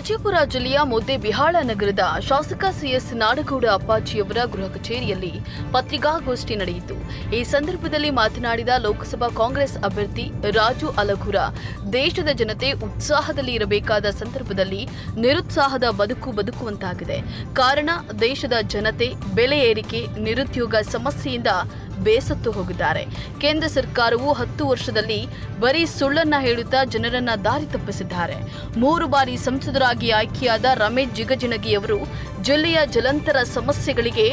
ವಿಜಯಪುರ ಜಿಲ್ಲೆಯ ಮುದ್ದೇಬಿಹಾಳ ನಗರದ ಶಾಸಕ ಸಿಎಸ್ ನಾಡಗೌಡ ಅಪ್ಪಾಜಿಯವರ ಗೃಹ ಕಚೇರಿಯಲ್ಲಿ ಪತ್ರಿಕಾಗೋಷ್ಠಿ ನಡೆಯಿತು. ಈ ಸಂದರ್ಭದಲ್ಲಿ ಮಾತನಾಡಿದ ಲೋಕಸಭಾ ಕಾಂಗ್ರೆಸ್ ಅಭ್ಯರ್ಥಿ ರಾಜು ಅಲಘುರ, ದೇಶದ ಜನತೆ ಉತ್ಸಾಹದಲ್ಲಿ ಇರಬೇಕಾದ ಸಂದರ್ಭದಲ್ಲಿ ನಿರುತ್ಸಾಹದ ಬದುಕು ಬದುಕುವಂತಾಗಿದೆ. ಕಾರಣ, ದೇಶದ ಜನತೆ ಬೆಲೆ ಏರಿಕೆ, ನಿರುದ್ಯೋಗ ಸಮಸ್ಯೆಯಿಂದ ಬೇಸತ್ತು ಹೋಗಿದ್ದಾರೆ. ಕೇಂದ್ರ ಸರ್ಕಾರವು ಹತ್ತು ವರ್ಷದಲ್ಲಿ ಬರೀ ಸುಳ್ಳನ್ನ ಹೇಳುತ್ತಾ ಜನರನ್ನ ದಾರಿ ತಪ್ಪಿಸಿದ್ದಾರೆ. ಮೂರು ಬಾರಿ ಸಂಸದರಾಗಿ ಆಯ್ಕೆಯಾದ ರಮೇಶ್ ಜಿಗಜಿಣಗಿಯವರು ಜಿಲ್ಲೆಯ ಜಲಂತರ ಸಮಸ್ಯೆಗಳಿಗೆ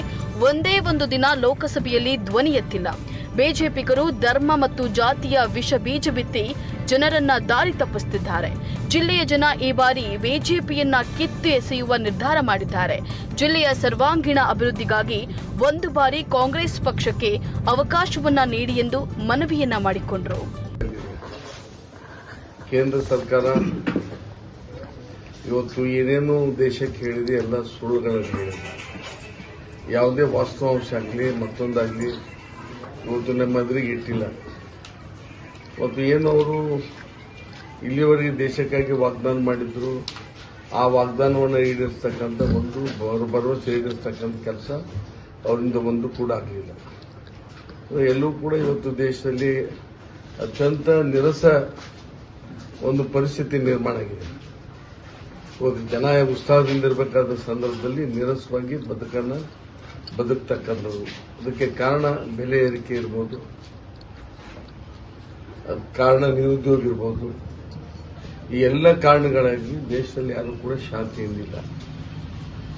ಒಂದೇ ಒಂದು ದಿನ ಲೋಕಸಭೆಯಲ್ಲಿ ಧ್ವನಿ ಎತ್ತಿಲ್ಲ. ಬಿಜೆಪಿಗರು ಧರ್ಮ ಮತ್ತು ಜಾತಿಯ ವಿಷ ಬೀಜ ಬಿತ್ತಿ ಜನರನ್ನ ದಾರಿ ತಪ್ಪಿಸುತ್ತಿದ್ದಾರೆ. ಜಿಲ್ಲೆಯ ಜನ ಈ ಬಾರಿ ಬಿಜೆಪಿಯನ್ನ ಕಿತ್ತು ಎಸೆಯುವ ನಿರ್ಧಾರ ಮಾಡಿದ್ದಾರೆ. ಜಿಲ್ಲೆಯ ಸರ್ವಾಂಗೀಣ ಅಭಿವೃದ್ಧಿಗಾಗಿ ಒಂದು ಬಾರಿ ಕಾಂಗ್ರೆಸ್ ಪಕ್ಷಕ್ಕೆ ಅವಕಾಶವನ್ನ ನೀಡಿ ಎಂದು ಮನವಿಯನ್ನ ಮಾಡಿಕೊಂಡರು. ಕೇಂದ್ರ ಸರ್ಕಾರ ಇವತ್ತು ಏನೇನು ದೇಶಕ್ಕೆ ಹೇಳಿದೆ ಎಲ್ಲ ಸುಳ್ಳುಗಳನ್ನು ಯಾವುದೇ ವಾಸ್ತವಾಂಶ ಆಗಲಿ, ಮತ್ತೊಂದಾಗಲಿ, ಇವತ್ತು ನಮ್ಮ ಎದುರಿಗೆ ಇಟ್ಟಿಲ್ಲ. ಇವತ್ತು ಏನು ಅವರು ಇಲ್ಲಿವರೆಗೆ ದೇಶಕ್ಕಾಗಿ ವಾಗ್ದಾನ ಮಾಡಿದ್ರು, ಆ ವಾಗ್ದಾನವನ್ನು ಈಡೇರಿಸ್ತಕ್ಕಂಥ ಒಂದು ಭರ- ಭರವಸೆ ಈಡೇರಿಸ್ತಕ್ಕಂಥ ಕೆಲಸ ಅವರಿಂದ ಒಂದು ಕೂಡ ಆಗಲಿಲ್ಲ. ಎಲ್ಲೂ ಕೂಡ ಇವತ್ತು ದೇಶದಲ್ಲಿ ಅತ್ಯಂತ ನಿರಸ ಒಂದು ಪರಿಸ್ಥಿತಿ ನಿರ್ಮಾಣ ಆಗಿದೆ. ಇವತ್ತು ಜನ ಉತ್ಸಾಹದಿಂದ ಇರಬೇಕಾದ ಸಂದರ್ಭದಲ್ಲಿ ನಿರಸವಾಗಿ ಬದುಕನ್ನು ಬದುಕ್ತಕ್ಕಂಥದ್ದು. ಅದಕ್ಕೆ ಕಾರಣ ಬೆಲೆ ಏರಿಕೆ ಇರ್ಬೋದು. ಕಾರಣ ನಿರುದ್ಯೋಗ ಇರ್ಬೋದು. ಈ ಎಲ್ಲ ಕಾರಣಗಳಾಗಿ ದೇಶದಲ್ಲಿ ಯಾರು ಕೂಡ ಶಾಂತಿಯಿಂದಿಲ್ಲ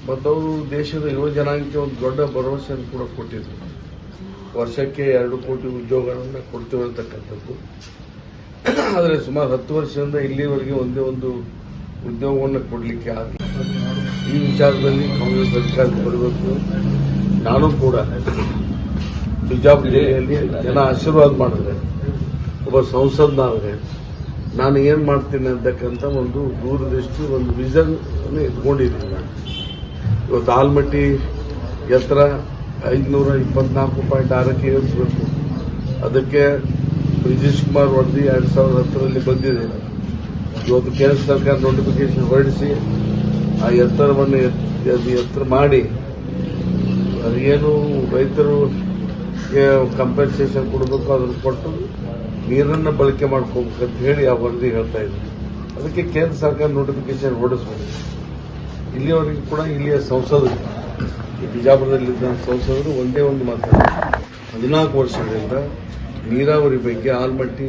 ಮತ್ತು ಅವರು ದೇಶದ ಯುವ ಜನಾಂಗಕ್ಕೆ ಒಂದು ದೊಡ್ಡ ಭರವಸೆಯನ್ನು ಕೂಡ ಕೊಟ್ಟಿದ್ರು. ವರ್ಷಕ್ಕೆ ಎರಡು ಕೋಟಿ ಉದ್ಯೋಗಗಳನ್ನು ಕೊಡ್ತೀವಿ ಅಂತಕ್ಕಂಥದ್ದು. ಆದರೆ ಸುಮಾರು ಹತ್ತು ವರ್ಷದಿಂದ ಇಲ್ಲಿವರೆಗೆ ಒಂದೇ ಒಂದು ಉದ್ಯೋಗವನ್ನು ಕೊಡಲಿಕ್ಕೆ ಆಗಲಿ ಈ ವಿಚಾರದಲ್ಲಿ ಕಾಂಗ್ರೆಸ್ ಸರ್ಕಾರ ಬರಬೇಕು. ನಾನು ಕೂಡ ಬಿಜಾಪುರ ಜಿಲ್ಲೆಯಲ್ಲಿ ಜನ ಆಶೀರ್ವಾದ ಮಾಡಿದ್ರೆ ಒಬ್ಬ ಸಂಸದನಾದ್ರೆ ನಾನು ಏನು ಮಾಡ್ತೀನಿ ಅಂತಕ್ಕಂಥ ಒಂದು ದೂರದೃಷ್ಟಿ, ಒಂದು ವಿಷನ್ ಇಟ್ಕೊಂಡಿದ್ದೀನಿ ನಾನು. ಇವತ್ತು ಆಲ್ಮಟ್ಟಿ ಎತ್ತರ ಐದುನೂರ ಇಪ್ಪತ್ನಾಲ್ಕು ಪಾಯಿಂಟ್ ಆರಕ್ಕೆ ಏರಿಸಬೇಕು. ಅದಕ್ಕೆ ಬ್ರಿಜೇಶ್ ಕುಮಾರ್ ವರದಿ ಎರಡ್ ಸಾವಿರದ ಹತ್ತರಲ್ಲಿ ಬಂದಿದೆ. ಇವತ್ತು ಕೇಂದ್ರ ಸರ್ಕಾರ ನೋಟಿಫಿಕೇಶನ್ ಹೊರಡಿಸಿ ಆ ಎತ್ತರವನ್ನು ಎತ್ತರ ಮಾಡಿ. ಅದೇನು ರೈತರು ಕಂಪೆನ್ಸೇಷನ್ ಕೊಡಬೇಕು, ಅದನ್ನು ಕೊಟ್ಟು ನೀರನ್ನು ಬಳಕೆ ಮಾಡ್ಕೋಬೇಕಂತ ಹೇಳಿ ಆ ವರದಿ ಹೇಳ್ತಾ ಇದ್ರು. ಅದಕ್ಕೆ ಕೇಂದ್ರ ಸರ್ಕಾರ ನೋಟಿಫಿಕೇಶನ್ ಹೊರಡಿಸ್ಬೇಕು ಇಲ್ಲಿಯವರೆಗೂ ಕೂಡ ಇಲ್ಲಿಯ ಸಂಸದರು, ಈ ಬಿಜಾಪುರದಲ್ಲಿದ್ದ ಸಂಸದರು ಒಂದೇ ಒಂದು ಮಾತಾಡ ಹದಿನಾಲ್ಕು ವರ್ಷಗಳಿಂದ ನೀರಾವರಿ ಬಗ್ಗೆ, ಆಲ್ಮಟ್ಟಿ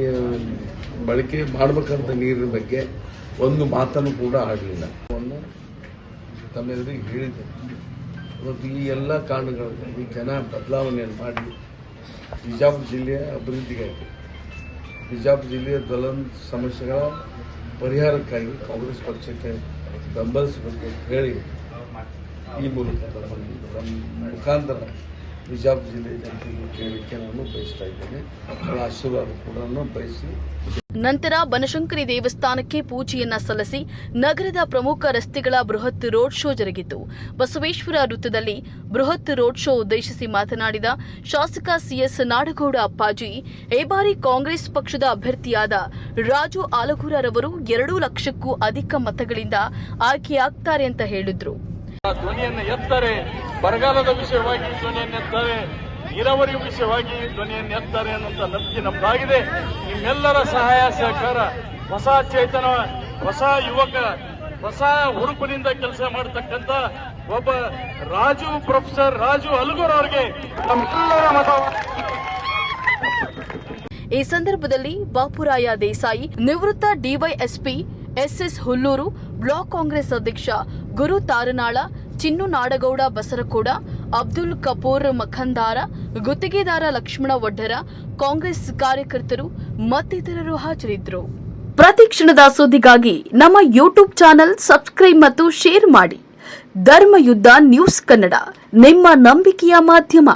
ಬಳಕೆ ಮಾಡಬೇಕಂತ ನೀರಿನ ಬಗ್ಗೆ ಒಂದು ಮಾತನ್ನು ಕೂಡ ಆಡಲಿಲ್ಲ. ತಮ್ಮೆಲ್ಲರಿಗೆ ಹೇಳಿದೆ ಇವತ್ತು ಈ ಎಲ್ಲ ಕಾರಣಗಳಲ್ಲಿ ಜನ ಬದಲಾವಣೆಯನ್ನು ಮಾಡಿ ಬಿಜಾಪುರ ಜಿಲ್ಲೆಯ ಅಭಿವೃದ್ಧಿಗಾಗಿ ಬಿಜಾಪುರ ಜಿಲ್ಲೆಯ ಜ್ವಲಂತ ಸಮಸ್ಯೆಗಳ ಪರಿಹಾರಕ್ಕಾಗಿ ಕಾಂಗ್ರೆಸ್ ಪಕ್ಷಕ್ಕೆ ಬೆಂಬಲಿಸಬೇಕು ಅಂತ ಹೇಳಿ ಈ ಮೂಲಕ ತಮ್ಮ ತಮ್ಮ ಮುಖಾಂತರ ಬಿಜಾಪುರ ಜಿಲ್ಲೆಯ ಜನತೆಗೆ ಕೇಳಲಿಕ್ಕೆ ನಾನು ಬಯಸ್ತಾ ಇದ್ದೇನೆ. ಆಶೀರ್ವಾದ ಕೂಡ ಬಯಸಿ. ನಂತರ ಬನಶಂಕರಿ ದೇವಸ್ಥಾನಕ್ಕೆ ಪೂಜೆಯನ್ನ ಸಲ್ಲಿಸಿ ನಗರದ ಪ್ರಮುಖ ರಸ್ತೆಗಳ ಬೃಹತ್ ರೋಡ್ ಶೋ ಜರುಗಿತು. ಬಸವೇಶ್ವರ ವೃತ್ತದಲ್ಲಿ ಬೃಹತ್ ರೋಡ್ ಶೋ ಉದ್ದೇಶಿಸಿ ಮಾತನಾಡಿದ ಶಾಸಕ ಸಿಎಸ್ ನಾಡಗೌಡ ಅಪ್ಪಾಜಿ, ಈ ಬಾರಿ ಕಾಂಗ್ರೆಸ್ ಪಕ್ಷದ ಅಭ್ಯರ್ಥಿಯಾದ ರಾಜು ಆಲಗೂರರವರು ಎರಡು ಲಕ್ಷಕ್ಕೂ ಅಧಿಕ ಮತಗಳಿಂದ ಆಯ್ಕೆಯಾಗ್ತಾರೆ ಅಂತ ಹೇಳಿದ್ರು. ಧ್ವನಿಯನ್ನು ಎತ್ತಾರೆ. ಬರಗಾಲದ ವಿಷಯವಾಗಿ ಧ್ವನಿಯನ್ನು ಎತ್ತಾರೆ. ನೀರಾವರಿ ವಿಷಯವಾಗಿ ಧ್ವನಿಯನ್ನು ಎತ್ತಾರೆ ಅನ್ನುವಂಥ ನಂಬಿಕೆ ನಮ್ದಾಗಿದೆ. ನಿಮ್ಮೆಲ್ಲರ ಸಹಾಯ, ಸಹಕಾರ, ಹೊಸ ಚೇತನ, ಹೊಸ ಯುವಕ, ಹೊಸ ಹುರುಪಿನಿಂದ ಕೆಲಸ ಮಾಡತಕ್ಕಂತ ಒಬ್ಬ ರಾಜು, ಪ್ರೊಫೆಸರ್ ರಾಜು ಅಲ್ಗೂರ್ ಅವರಿಗೆ ನಮ್ಮೆಲ್ಲರ ಮತ ಈ ಸಂದರ್ಭದಲ್ಲಿ ಬಾಪುರಾಯ ದೇಸಾಯಿ, ನಿವೃತ್ತ DYSP SS Hullur, block Congress ಅಧ್ಯಕ್ಷ ಗುರು ತಾರನಾಳ ಚಿನ್ನು ನಾಡಗೌಡ ಬಸರಕೋಡ, ಅಬ್ದುಲ್ ಕಪೂರ್ ಮಖಂದಾರ, ಗುತ್ತಿಗೆದಾರ ಲಕ್ಷ್ಮಣ ವಡ್ಡರ, ಕಾಂಗ್ರೆಸ್ ಕಾರ್ಯಕರ್ತರು ಮತ್ತಿತರರು ಹಾಜರಿದ್ದರು. ಪ್ರತಿ ಕ್ಷಣದ ಸುದ್ದಿಗಾಗಿ ನಮ್ಮ ಯೂಟ್ಯೂಬ್ ಚಾನೆಲ್ ಸಬ್ಸ್ಕ್ರೈಬ್ ಮತ್ತು ಶೇರ್ ಮಾಡಿ. ಧರ್ಮಯುದ್ಧ ನ್ಯೂಸ್ ಕನ್ನಡ, ನಿಮ್ಮ ನಂಬಿಕೆಯ ಮಾಧ್ಯಮ.